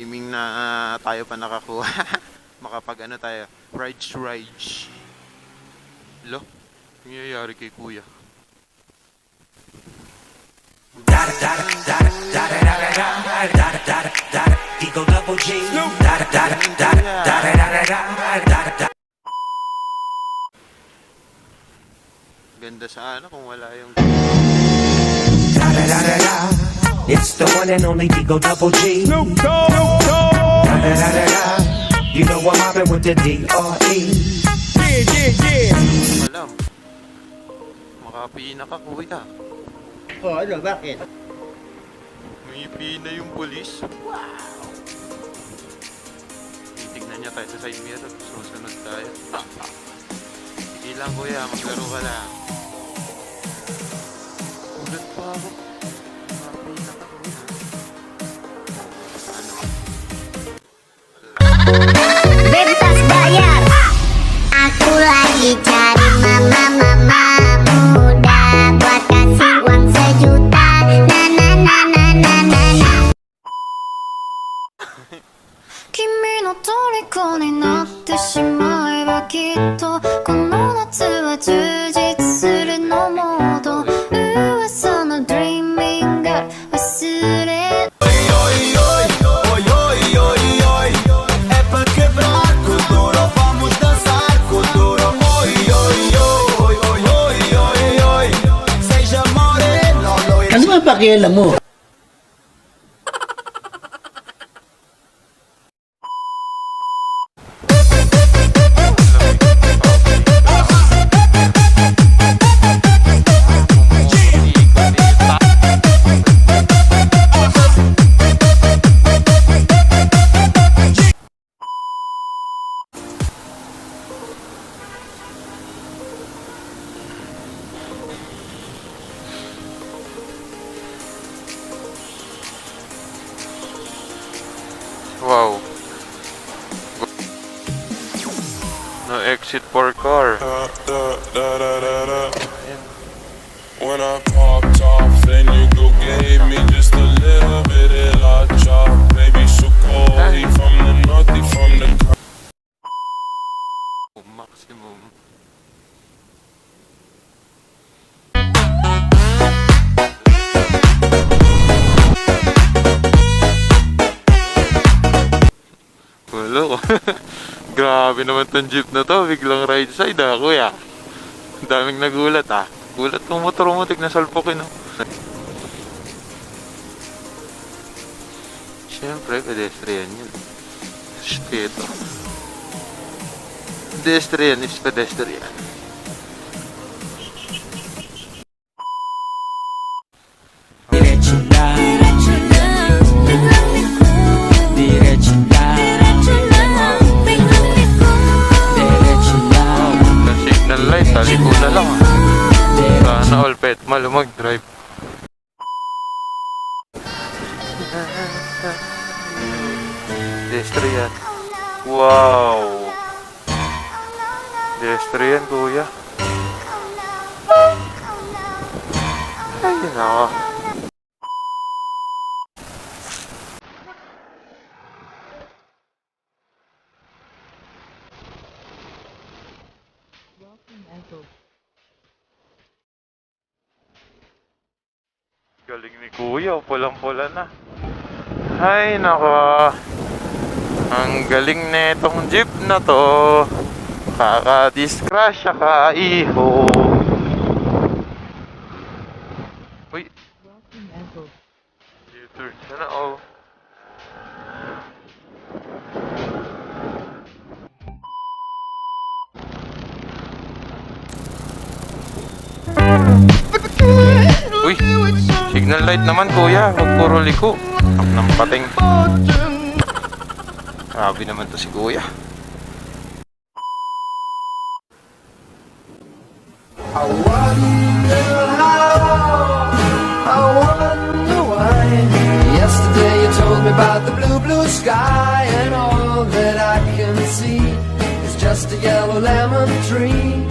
aiming na uh, tayo pa nakakuha. Makapag ano tayo, rage rage. Lo, nangyayari kay kuya. Eagle double Ganda sa ano kung wala yung... It's the one and only Eagle double G. Da da da da da. You know I'm mobbing with the D.R.E. Alam. Makapina ka kuya. Oh, ano, bakit? May pina yung polis. Wow! Titignan niya tayo sa side mirror. Susunod tayo. Sige lang kuya, maglaro ka lang. Ulat pa ako. きっとこの夏は充実するのモード噂の Dreaming が忘れ É pra quebrar com Wow. No exit for car. da, da, da. When I popped off, then you go gave me just a little bit of la chop. Baby, so cold, he from the north, he from the oh, Maximum. Grabe naman tong jeep na to. Biglang ride side ah, kuya. Daming nagulat ah. Gulat ng motor mo, tignan salpokin oh. Siyempre, pedestrian yun. Respeto. Pedestrian is pedestrian. Lang. Diretso Taliko na lang. Ah. Sana all pet malumag drive. Destrian. Wow. Destrian kuya. Ayun ako. Nako. Galing ni kuya, pulang-pula na. Ay, nako. Ang galing netong jeep na to. Kaka-discrash ka, Uy, signal light naman kuya, huwag puro liko. Ang pating. Grabe naman to si kuya. I wonder why. Yesterday you told me about the blue, blue sky, and all that I can see is just a yellow lemon tree.